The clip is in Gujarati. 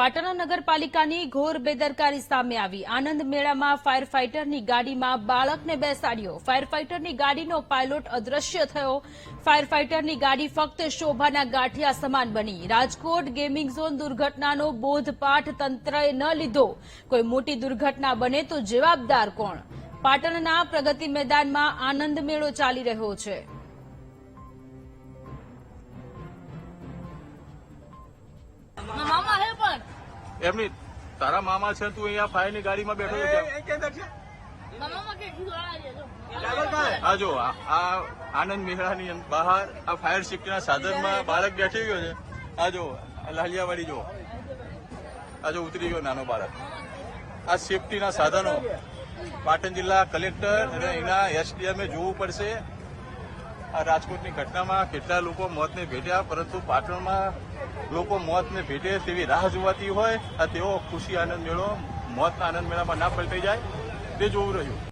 પાટણ નગરપાલિકાની ઘોર બેદરકારી સામે આવી. આનંદ મેળામાં ફાયર ફાઇટરની ગાડીમાં બાળકને બેસાડ્યો. ફાયર ફાઇટરની ગાડીનો પાયલોટ અદ્રશ્ય થયો. ફાયર ફાઇટરની ગાડી ફક્ત શોભાના ગાંઠિયા સમાન બની. રાજકોટ ગેમિંગ ઝોન દુર્ઘટનાનો બોધપાઠ તંત્રએ ન લીધો. કોઈ મોટી દુર્ઘટના બને તો જવાબદાર કોણ? પાટણના પ્રગતિ મેદાનમાં આનંદ મેળો ચાલી રહ્યો છે. એમની તારા મામા છે તું અહીંયા ફાયરની ગાડીમાં બેઠો આ જો. આ જો આ આ આનંદ મેળાની બહાર આ ફાયર સેફ્ટીના સાધનમાં બાળક બેઠી ગયો છે. આ જો લાલિયાવાડી જો. આ જો ઉતરી ગયો નાનો બાળક. આ સેફ્ટીના સાધનો. પાટણ જિલ્લા કલેક્ટર અને એના એસડીએમએ જોવું પડશે. આ રાજકોટની ઘટનામાં કેટલા લોકો મોતને ભેટ્યા, પરંતુ પાટણમાં લોકો મોતને ભેટે તેવી રાહ જોવાતી હોય, આ તેઓ ખુશી, આનંદ મેળો મોતના આનંદ મેળામાં ના પલટાઈ જાય, તે જોવું રહ્યું.